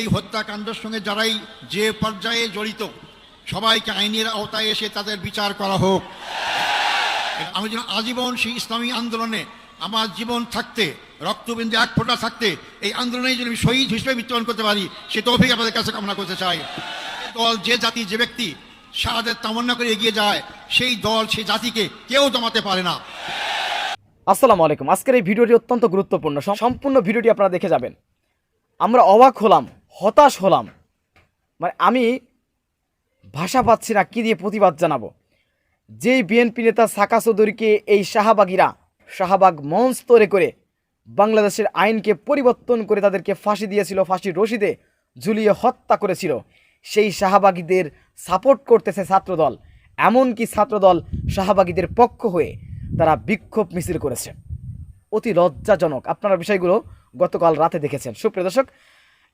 এই হত্যাকাণ্ডের সঙ্গে যারাই যে পর্যায়ে জড়িত, সবাইকে আইনের আওতায় এসে তাদের বিচার করা হোক। আমি যেন আজীবন সেই ইসলামী আন্দোলনে আমার জীবন থাকতে, রক্তবিন্দু এক ফোঁটা থাকতে, এই আন্দোলনে যদি আমি শহীদ হিসেবে মৃত্যুবরণ করতে পারি, সে তৌফিক আপনাদের কাছে কামনা করতে চাই। দল, যে জাতি, যে ব্যক্তি সারাদের তামান্না করে এগিয়ে যায়, সেই দল, সেই জাতিকে কেউ দমাতে পারে না। আসসালামু আলাইকুম। আজকের এই ভিডিওটি অত্যন্ত গুরুত্বপূর্ণ। সম্পূর্ণ ভিডিওটি আপনারা দেখে যাবেন। আমরা অবাক হলাম হতাশ হলাম। মানে আমি ভাষা পাচ্ছি না, কী দিয়ে প্রতিবাদ জানাব? যেই বিএনপি নেতা সাকা চৌধুরীকে এই শাহবাগীরা, শাহবাগ মঞ্চ তৈরি করে বাংলাদেশের আইনকে পরিবর্তন করে তাদেরকে ফাঁসি দিয়েছিল, ফাঁসির রশিদে ঝুলিয়ে হত্যা করেছিল, সেই শাহবাগীদের সাপোর্ট করতেছে ছাত্রদল। এমনকি ছাত্রদল শাহবাগীদের পক্ষ হয়ে তারা বিক্ষোভ মিছিল করেছে। অতি লজ্জাজনক। আপনারা বিষয়গুলো গতকাল রাতে দেখেছেন। সুপ্রিয় দর্শক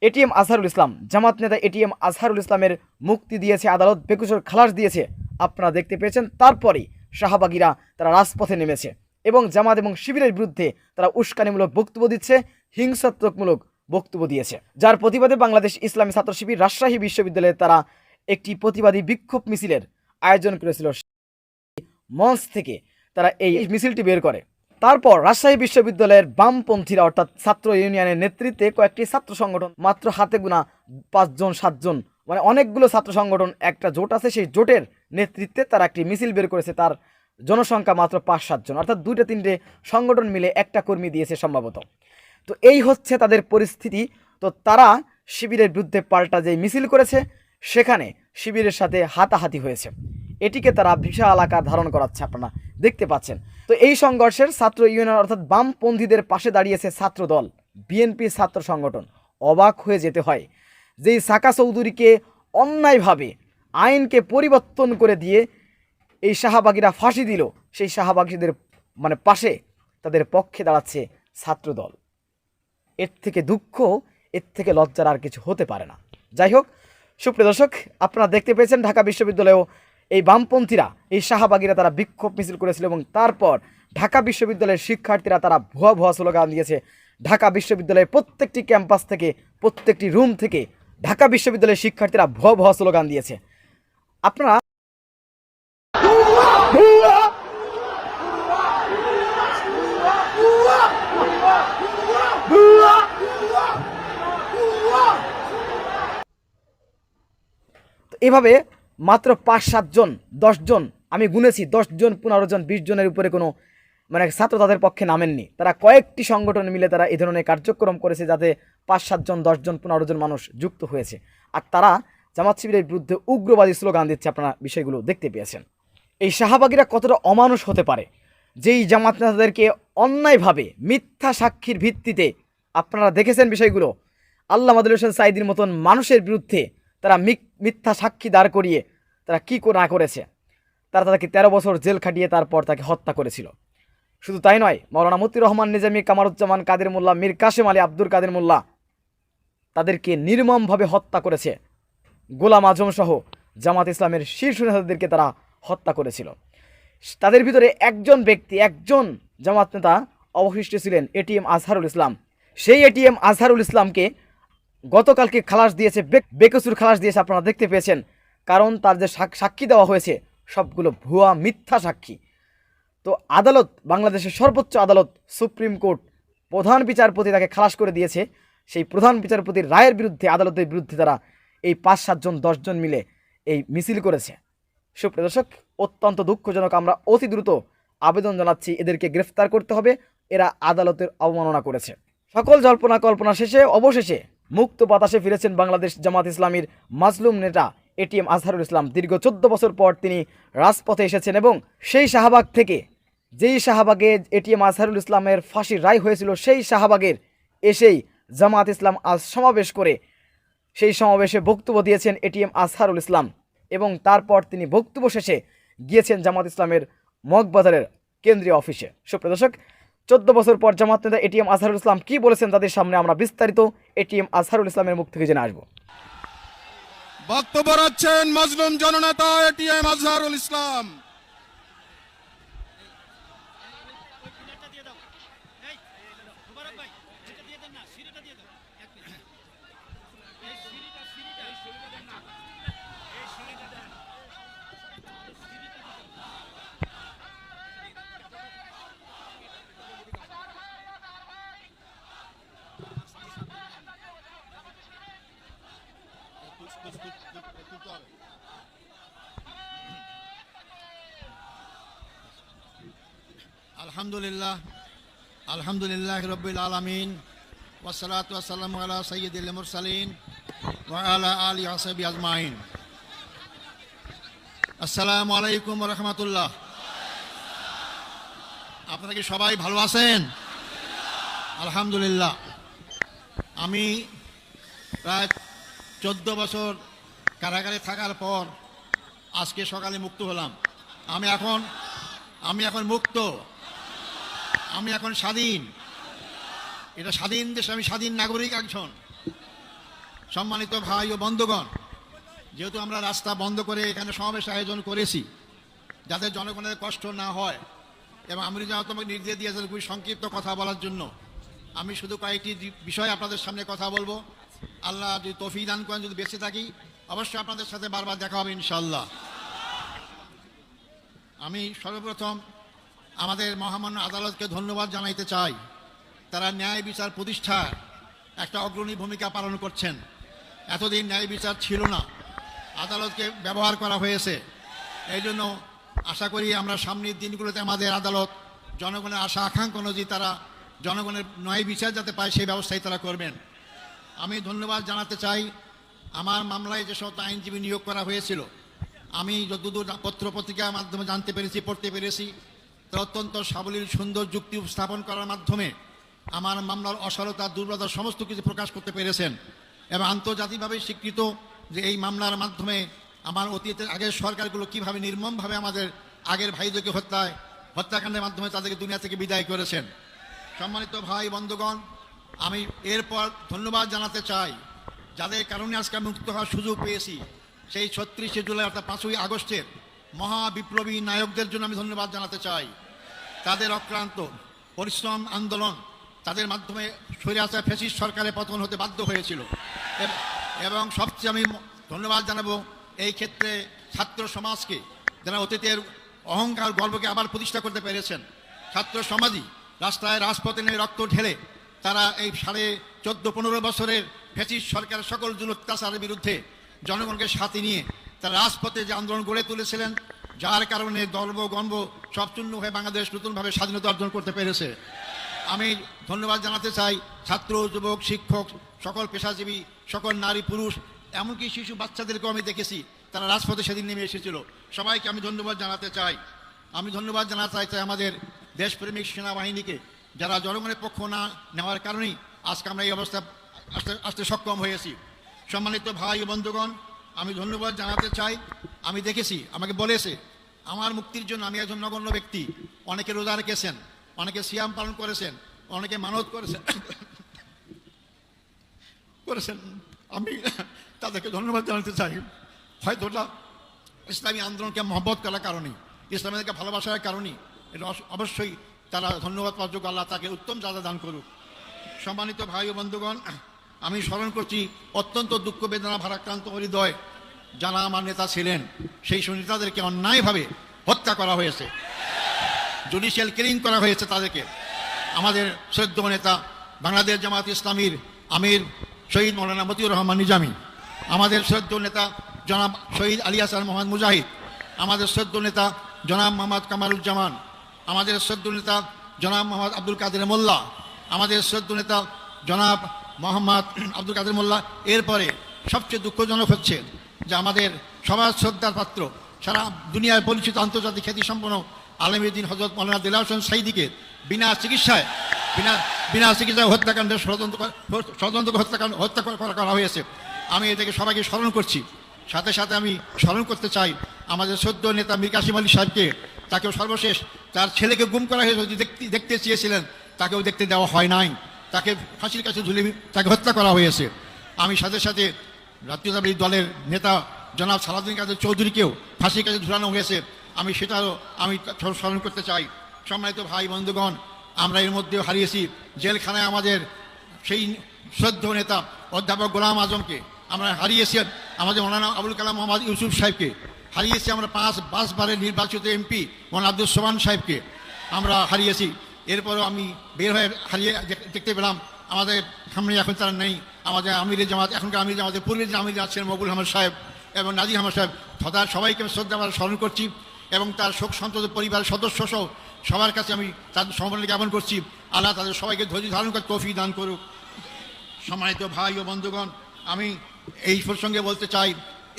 এটিএম আজহারুল ইসলাম। জামাত নেতা এটিএম আজহারুল ইসলামের মুক্তি দিয়েছে, আদালত বেকুসর খালাস দিয়েছে। আপনারা দেখতে পেয়েছেন, তারপরেই শাহবাগীরা তারা রাজপথে নেমেছে এবং জামাত এবং শিবিরের বিরুদ্ধে তারা উস্কানিমূলক বক্তব্য দিচ্ছে, হিংসাত্মকমূলক বক্তব্য দিয়েছে। যার প্রতিবাদে বাংলাদেশ ইসলামী ছাত্র শিবির রাজশাহী বিশ্ববিদ্যালয়ে তারা একটি প্রতিবাদী বিক্ষোভ মিছিলের আয়োজন করেছিল। মঞ্চ থেকে তারা এই মিছিলটি বের করে। তারপর রাজশাহী বিশ্ববিদ্যালয়ের বামপন্থীরা, অর্থাৎ ছাত্র ইউনিয়নের নেতৃত্বে কয়েকটি ছাত্র সংগঠন, মাত্র হাতে গোনা পাঁচজন, সাতজন মানে অনেকগুলো ছাত্র সংগঠন, একটা জোট আছে, সেই জোটের নেতৃত্বে তারা একটি মিছিল বের করেছে, তার জনসংখ্যা মাত্র পাঁচ, সাতজন, অর্থাৎ দুইটা তিনটে সংগঠন মিলে একটা কর্মী দিয়েছে সম্ভবত। তো এই হচ্ছে তাদের পরিস্থিতি। তো তারা শিবিরের বিরুদ্ধে পাল্টা যে মিছিল করেছে, সেখানে শিবিরের সাথে হাতাহাতি হয়েছে। এটিকে তারা বিশাল আকার ধারণ করাচ্ছে, আপনারা দেখতে পাচ্ছেন। তো এই সংঘর্ষের ছাত্র ইউনিয়ন অর্থাৎ বামপন্থীদের পাশে দাঁড়িয়েছে ছাত্র দল বিএনপি ছাত্র সংগঠন। অবাক হয়ে যেতে হয় যেই সাকা চৌধুরীকে অন্যায়ভাবে আইনকে পরিবর্তন করে দিয়ে এই শাহবাগীরা ফাঁসি দিল। সেই শাহবাগীদের মানে পাশে তাদের পক্ষে দাঁড়াচ্ছে ছাত্রদল। এর থেকে দুঃখ, এর থেকে লজ্জার আর কিছু হতে পারে না। যাই হোক, সুপ্রিয় দর্শক, আপনারা দেখতে পেয়েছেন ঢাকা বিশ্ববিদ্যালয়েও এই বামপন্থীরা, এই শাহবাগীরা তারা বিক্ষোভ মিছিল করেছিল এবং তারপর ঢাকা বিশ্ববিদ্যালয়ের শিক্ষার্থীরা তারা ভুয়া ভুয়া স্লোগান দিয়েছে। ঢাকা বিশ্ববিদ্যালয়ের প্রত্যেকটি ক্যাম্পাস থেকে, প্রত্যেকটি রুম থেকে ঢাকা বিশ্ববিদ্যালয়ের শিক্ষার্থীরা ভুয়া ভুয়া স্লোগান দিয়েছে। আপনারা এভাবে মাত্র পাঁচ সাতজন দশজন আমি গুনেছি দশজন পনেরো জন, বিশ জনের উপরে কোনো মানে ছাত্র তাদের পক্ষে নামেননি। তারা কয়েকটি সংগঠন মিলে তারা এই ধরনের কার্যক্রম করেছে যাতে পাঁচ সাতজন দশজন পনেরো জন মানুষ যুক্ত হয়েছে। আর তারা জামাত শিবিরের বিরুদ্ধে উগ্রবাদী স্লোগান দিচ্ছে আপনারা বিষয়গুলো দেখতে পেয়েছেন। এই শাহবাগীরা কতটা অমানুষ হতে পারে? যেই জামাত নেতাদেরকে অন্যায়ভাবে মিথ্যা সাক্ষীর ভিত্তিতে আপনারা দেখেছেন বিষয়গুলো? আল্লাহ মাদুল হোসেন সাইদির মতন মানুষের বিরুদ্ধে তারা মিথ্যা সাক্ষী দাঁড় করিয়ে তারা কী না করেছে। তারা তাকে তেরো বছর জেল খাটিয়ে তারপর তাকে হত্যা করেছিল। শুধু তাই নয়, মৌলানা মতিউর রহমান নিজামী কামারুজ্জামান, কাদের মোল্লা, মীর কাশেম আলী আব্দুল কাদের মোল্লা তাদেরকে নির্মমভাবে হত্যা করেছে। গোলাম আজম সহ জামাত ইসলামের শীর্ষ নেতাদেরকে তারা হত্যা করেছিল। তাদের ভিতরে একজন ব্যক্তি, একজন জামাত নেতা অবশিষ্ট ছিলেন এটিএম আজহারুল ইসলাম। সেই এটিএম আজহারুল ইসলামকে গতকালকে খালাস দিয়েছে বেকসুর খালাস দিয়েছে আপনারা দেখতে পেয়েছেন। কারণ তার যে সাক- সাক্ষী দেওয়া হয়েছে, সবগুলো ভুয়া, মিথ্যা সাক্ষী। তো আদালত, বাংলাদেশের সর্বোচ্চ আদালত, সুপ্রিম কোর্ট প্রধান বিচারপতি তাকে খালাস করে দিয়েছে। সেই প্রধান বিচারপতির রায়ের বিরুদ্ধে, আদালতের বিরুদ্ধে তারা এই পাঁচ সাতজন দশজন মিলে এই মিছিল করেছে। সুপ্রিয় দর্শক, অত্যন্ত দুঃখজনক, আমরা অতি দ্রুত আবেদন জানাচ্ছি, এদেরকে গ্রেফতার করতে হবে। এরা আদালতের অবমাননা করেছে। সকল জল্পনা কল্পনা শেষে, অবশেষে মুক্ত বাতাসে ফিরেছেন বাংলাদেশ জামাত ইসলামীর মাজলুম নেতা এটিএম আজহারুল ইসলাম। দীর্ঘ চোদ্দ বছর পর তিনি রাজপথে এসেছেন এবং সেই শাহবাগ থেকে যেই শাহবাগে এটিএম আজহারুল ইসলামের ফাঁসির রায় হয়েছিল, সেই শাহবাগের এসেই জামাত ইসলাম আজ সমাবেশ করে সেই সমাবেশে বক্তব্য দিয়েছেন এটিএম আজহারুল ইসলাম এবং তারপর তিনি বক্তব্য শেষে গিয়েছেন জামাত ইসলামের মগবাজারের কেন্দ্রীয় অফিসে। সুপ্রিয় দর্শক চোদ্দ বছর পর জামাত নেতা এটিএম আজহারুল ইসলাম কি বলেছেন তাদের সামনে আমরা বিস্তারিত এটিএম আজহারুল ইসলামের মুখ থেকে জেনে আসব। বক্তব্য রাখছেন মজলুম জননেতা এটিএম আজহারুল ইসলাম। আলহামদুলিল্লাহ আলহামদুলিল্লাহ রবিল আলমিন ওসলাত ওসালাম আলা সৈয়দুল মুরসালিন ওয়ালা আলী আসবি আজমাইন। আসসালামু আলাইকুম রহমতুল্লাহ। আপনারা কি সবাই ভালো আছেন? আলহামদুলিল্লাহ। আমি প্রায় চোদ্দ বছর কারাগারে থাকার পর আজকে সকালে মুক্ত হলাম। আমি এখন আমি এখন মুক্ত। আমি এখন স্বাধীন। এটা স্বাধীন দেশ আমি স্বাধীন নাগরিক একজন। সম্মানিত ভাই ও বন্ধুগণ, যেহেতু আমরা রাস্তা বন্ধ করে এখানে সমাবেশ আয়োজন করেছি, যাতে জনগণের কষ্ট না হয়, এবং আমি যেন তোমাকে নির্দেশ দিয়েছেন খুবই সংক্ষিপ্ত কথা বলার জন্য, আমি শুধু কয়েকটি বিষয় আপনাদের সামনে কথা বলব। আল্লাহ যদি তফি দান করেন, যদি বেঁচে থাকি, অবশ্যই আপনাদের সাথে বারবার দেখা হবে ইনশাল্লাহ আমি সর্বপ্রথম আমাদের মহামান্য আদালতকে ধন্যবাদ জানাইতে চাই। তারা ন্যায় বিচার প্রতিষ্ঠায় একটা অগ্রণী ভূমিকা পালন করছেন। এতদিন ন্যায় বিচার ছিল না। আদালতকে ব্যবহার করা হয়েছে। এই জন্য আশা করি আমরা সামনের দিনগুলোতে আমাদের আদালত জনগণের আশা, আকাঙ্ক্ষা অনুযায়ী তারা জনগণের ন্যায় বিচার যাতে পায় সেই ব্যবস্থাই তারা করবেন। আমি ধন্যবাদ জানাতে চাই। আমার মামলায় যে সমস্ত আইনজীবী নিয়োগ করা হয়েছিল, আমি যতদূর পত্র পত্রিকার মাধ্যমে জানতে পেরেছি, পড়তে পেরেছি তারা অত্যন্ত সাবলীল সুন্দর যুক্তি উপস্থাপন করার মাধ্যমে আমার মামলার অসারতা, দুর্বলতা সমস্ত কিছু প্রকাশ করতে পেরেছেন এবং আন্তর্জাতিকভাবে স্বীকৃত যে এই মামলার মাধ্যমে আমার অতীতের আগের সরকারগুলো কীভাবে নির্মমভাবে আমাদের আগের ভাইদেরকে হত্যায়, হত্যাকাণ্ডের মাধ্যমে তাদেরকে দুনিয়া থেকে বিদায় করেছেন। সম্মানিত ভাই, বন্ধুগণ, আমি এরপর ধন্যবাদ জানাতে চাই। যাদের কারণে আজকে মুক্ত হওয়ার সুযোগ পেয়েছি, সেই ছত্রিশে জুলাই অর্থাৎ পাঁচই আগস্টের মহা বিপ্লবী নায়কদের জন্য আমি ধন্যবাদ জানাতে চাই। তাদের অক্লান্ত পরিশ্রম, আন্দোলন তাদের মাধ্যমে স্বৈরাচার ফেসিস সরকারের পতন হতে বাধ্য হয়েছিল। এবং সবচেয়ে আমি ধন্যবাদ জানাব এই ক্ষেত্রে ছাত্র সমাজকে যারা অতীতের অহংকার, গর্বকে আবার প্রতিষ্ঠা করতে পেরেছেন। ছাত্র সমাজই রাস্তায় রাজপথে নেমে রক্ত ঢেলে তারা এই সাড়ে চোদ্দ, পনেরো বছরের ফেসিস সরকারের সকল জুল অত্যাচারের বিরুদ্ধে জনগণকে সাথে নিয়ে তারা রাজপথে যে আন্দোলন গড়ে তুলেছিলেন যার কারণে দর্ব গর্ব সব চূর্ণ হয়ে বাংলাদেশ নতুনভাবে স্বাধীনতা অর্জন করতে পেরেছে। আমি ধন্যবাদ জানাতে চাই ছাত্র, যুবক, শিক্ষক, সকল পেশাজীবী, সকল নারী, পুরুষ, এমনকি শিশু বাচ্চাদেরকেও আমি দেখেছি, তারা রাজপথে সেদিন নেমে এসেছিল। সবাইকে আমি ধন্যবাদ জানাতে চাই। আমি ধন্যবাদ জানাতে চাই চাই আমাদের দেশপ্রেমিক সেনাবাহিনীকে, যারা জনগণের পক্ষ না নেওয়ার কারণেই আজকে আমরা এই অবস্থা আসতে আসতে সক্ষম হয়েছি। সম্মানিত ভাই বন্ধুগণ, আমি ধন্যবাদ জানাতে চাই। আমি দেখেছি, আমাকে বলেছে আমার মুক্তির জন্য আমি একজন নগণ্য ব্যক্তি। অনেকে রোজা রেখেছেন, অনেকে সিয়াম পালন করেছেন, অনেকে মানত করেছেন। করেছেন। আমি তাদেরকে ধন্যবাদ জানাতে চাই। হয়তো ওটা ইসলামী আন্দোলনকে মহব্বত করার কারণে ইসলামীকে ভালোবাসার কারণে, এটা অবশ্যই তারা ধন্যবাদ পাওয়ার আল্লাহ তাকে উত্তম যাদা দান করুক। সম্মানিত ভাই ও বন্ধুগণ, আমি স্মরণ করছি, অত্যন্ত দুঃখ বেদনা, ভারাক্রান্ত হৃদয় যারা আমার নেতা ছিলেন, সেই সব নেতাদেরকে অন্যায়ভাবে হত্যা করা হয়েছে। জুডিশিয়াল কিলিং করা হয়েছে তাদেরকে। আমাদের শ্রদ্ধ নেতা বাংলাদেশ জামাত ইসলামীর আমির শহীদ মৌলানা মতিউর রহমান নিজামী, আমাদের শ্রদ্ধ নেতা জনাব শহীদ আলী হাসান মোহাম্মদ মুজাহিদ, আমাদের শ্রদ্ধ নেতা জনাব মোহাম্মদ কামারুজ্জামান আমাদের শ্রদ্ধ নেতা জনাব মোহাম্মদ আব্দুল কাদের মোল্লা, আমাদের শ্রদ্ধ নেতা জনাব মোহাম্মদ আব্দুল কাদের মোল্লা। এরপরে সবচেয়ে দুঃখজনক হচ্ছে যে আমাদের সমাজ শ্রদ্ধার পাত্র। সারা দুনিয়ায় পরিচিত আন্তর্জাতিক খ্যাতিসম্পন্ন আলমীদ্দিন হজরত মৌলানা দিলা হোসেন সাইদিকে বিনা চিকিৎসায়, বিনা বিনা চিকিৎসায় হত্যাকাণ্ডের ষড়যন্ত্র ষড়যন্ত্র হত্যাকাণ্ড হত্যা করা- হয়েছে। আমি এটাকে সবাইকে স্মরণ করছি। সাথে সাথে আমি স্মরণ করতে চাই আমাদের সদ্য নেতা মীর কাসিম আলী সাহেবকে। তাকেও সর্বশেষ তার ছেলেকে গুম করা হয়েছে দেখতে দেখতে চেয়েছিলেন, তাকেও দেখতে দেওয়া হয় নাই। তাকে ফাঁসির কাছে ঝুলে তাকে হত্যা করা হয়েছে। আমি সাথে সাথে জাতীয়তাবাদী দলের নেতা জনাব সালাউদ্দিন কাদের চৌধুরীকেও ফাঁসির কাছে ঝুলানো হয়েছে। আমি সেটাও আমি স্মরণ করতে চাই। সম্মানিত ভাই, বন্ধুগণ, আমরা এর মধ্যেও হারিয়েছি জেলখানায় আমাদের সেই শ্রদ্ধ নেতা অধ্যাপক গোলাম আজমকে। আমরা হারিয়েছি আমাদের মৌলানা আবুল কালাম মোহাম্মদ ইউসুফ সাহেবকে। হারিয়েছি আমরা পাঁচ পাঁচবারের নির্বাচিত এমপি মৌলানা আব্দুল সোমান সাহেবকে। আমরা হারিয়েছি। এরপরও আমি বের হয়ে হারিয়ে দেখতে পেলাম আমাদের সামনে এখন তারা নেই। আমাদের আমির জামাত, এখনকার আমির জামাতের পূর্বের যে আমির আছেন মকুল আহমদ সাহেব এবং নাজির আহমদ সাহেব, তথা সবাইকে আমি শ্রদ্ধা আমরা স্মরণ করছি এবং তার শোক সন্তত পরিবারের সদস্য সহ সবার কাছে আমি তাদের সম্মানে জ্ঞাপন করছি। আল্লাহ তাদের সবাইকে ধৈর্য ধারণ করে তফি দান করুক। সম্মানিত ভাই ও বন্ধুগণ, আমি এই প্রসঙ্গে বলতে চাই,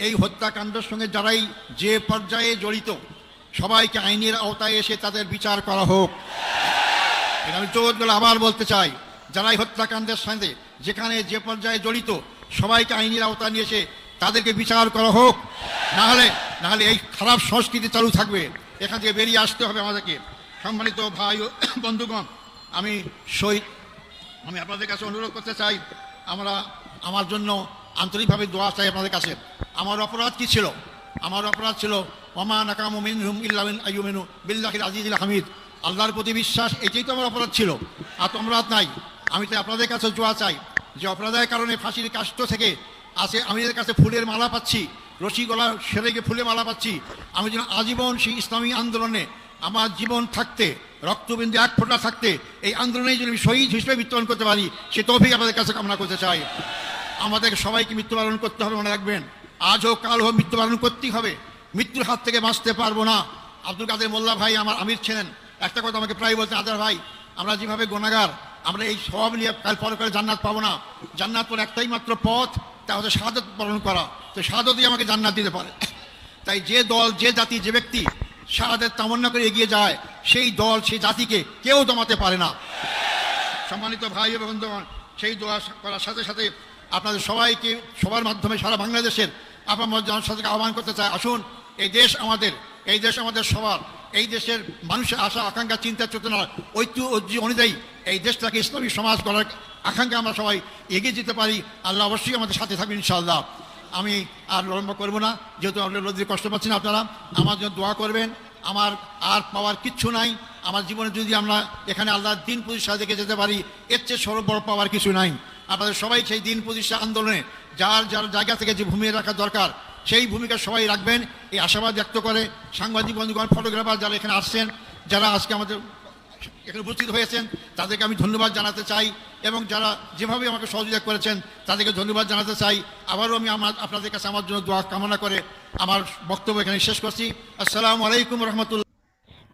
এই হত্যাকাণ্ডের সঙ্গে যারাই যে পর্যায়ে জড়িত, সবাইকে আইনের আওতায় এসে তাদের বিচার করা হোক। আমি জোর আবার বলতে চাই যারাই হত্যাকাণ্ডের সঙ্গে যেখানে যে পর্যায়ে জড়িত, সবাইকে আইনের আওতায় নিয়ে এসে তাদেরকে বিচার করা হোক। নাহলে নাহলে এই খারাপ সংস্কৃতি চালু থাকবে। এখান থেকে বেরিয়ে আসতে হবে আমাদেরকে। সম্মানিত ভাই ও বন্ধুগণ, আমি শহীদ আমি আপনাদের কাছে অনুরোধ করতে চাই, আমরা আমার জন্য আন্তরিকভাবে দোয়া চাই আপনাদের কাছে। আমার অপরাধ কি ছিল? আমার অপরাধ ছিল, ওমা নাকামু মিনহুম ইল্লামিন আইয়ুমিনু বিল্লাহিল আজিজুল হামিদ। আল্লাহর প্রতি বিশ্বাস, এটাই তো আমার অপরাধ ছিল। আর তো অপরাধ নাই। আমি তো আপনাদের কাছে জোয়া চাই। যে অপরাধের কারণে ফাঁসির কাষ্ট থেকে আছে, আমি এদের কাছে ফুলের মালা পাচ্ছি। রশি গলা সেরে গিয়ে ফুলের মালা পাচ্ছি। আমি যেন আজীবন সেই ইসলামী আন্দোলনে আমার জীবন থাকতে, রক্তবিন্দু এক ফোঁটা থাকতে, এই আন্দোলনে যদি আমি শহীদ হিসেবে মৃত্যুবরণ করতে পারি, সে তৌফিক আপনাদের কাছে কামনা করতে চাই। আমাদের সবাইকে মৃত্যুবরণ করতে হবে, মনে রাখবেন। আজ হোক, কাল হোক, মৃত্যুবরণ করতেই হবে। মৃত্যুর হাত থেকে বাঁচতে পারব না। আব্দুল কাদের মোল্লা ভাই আমার আমির ছিলেন। একটা কথা আমাকে প্রায় বলতে আদার ভাই, আমরা যেভাবে গোনাগার আমরা এই সব নিয়ে কাল করে জান্নাত পাবো না। জান্নাত পর একটাই মাত্র পথ, তা হচ্ছে শাহাদত বরণ করা। তো শাহাদতই আমাকে জান্নাত দিতে পারে। তাই যে দল, যে জাতি, যে ব্যক্তি শাহাদের তামন্না করে এগিয়ে যায়, সেই দল, সেই জাতিকে কেউ দমাতে পারে না। সম্মানিত ভাই এবং সেই দোয়া করার সাথে সাথে আপনাদের সবাইকে সবার মাধ্যমে সারা বাংলাদেশের আপনার জনসাধারণকে আহ্বান করতে চাই। আসুন, এই দেশ আমাদের এই দেশ আমাদের সবার। এই দেশের মানুষের আশা, আকাঙ্ক্ষা, চিন্তা, চেতনা ঐতিহ্য অনুযায়ী এই দেশটাকে ইসলামী সমাজ করার আকাঙ্ক্ষা আমরা সবাই এগিয়ে যেতে পারি। আল্লাহ অবশ্যই আমাদের সাথে থাকবেন ইনশাআল্লাহ। আমি আর লম্ব করব না, যেহেতু আমরা রোদ্রে কষ্ট পাচ্ছি না আপনারা। আমার জন্য দোয়া করবেন। আমার আর পাওয়ার কিচ্ছু নাই। আমার জীবনে যদি আমরা এখানে আল্লাহর দিন প্রতিষ্ঠা দেখে যেতে পারি, এর চেয়ে সর্ব বড় পাওয়ার কিছু নাই। আপনাদের সবাই সেই দিন প্রতিষ্ঠা আন্দোলনে, যার যার জায়গা থেকে যে ভূমিকা রাখা দরকার সেই ভূমিকা সবাই রাখবেন। এই আশাবাদ ব্যক্ত করে সাংবাদিক বন্ধুগণ, ফটোগ্রাফার যারা এখানে আসছেন, যারা আজকে আমাদের এখানে উপস্থিত হয়েছেন, তাদেরকে আমি ধন্যবাদ জানাতে চাই এবং যারা যেভাবে আমাকে সহযোগিতা করেছেন, তাদেরকে ধন্যবাদ জানাতে চাই। আবারও আমি আমার, আপনাদের কাছে আমার জন্য দোয়া কামনা করে আমার বক্তব্য এখানে শেষ করছি। আসসালামু আলাইকুম রহমতুল্লাহ।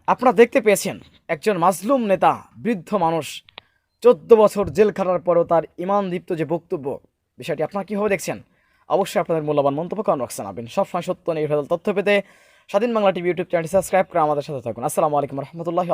আপনারা দেখতে পেয়েছেন, একজন মাজলুম নেতা, বৃদ্ধ মানুষ, চোদ্দ বছর জেল খাটার পরেও তার ইমান দীপ্ত যে বক্তব্য, বিষয়টি আপনারা কীভাবে দেখছেন? অবশ্যই আপনাদের মূল্যবান মন্তব্য রাখছেন সব সবসময় সত্য নির্ভেজাল তথ্য পেতে স্বাধীন বাংলা টিভি ইউটিউব চ্যানেলটি সাবস্ক্রাইব করে আমাদের সাথে থাকুন। আসসালামু আলাইকুম রহমতুল্লাহ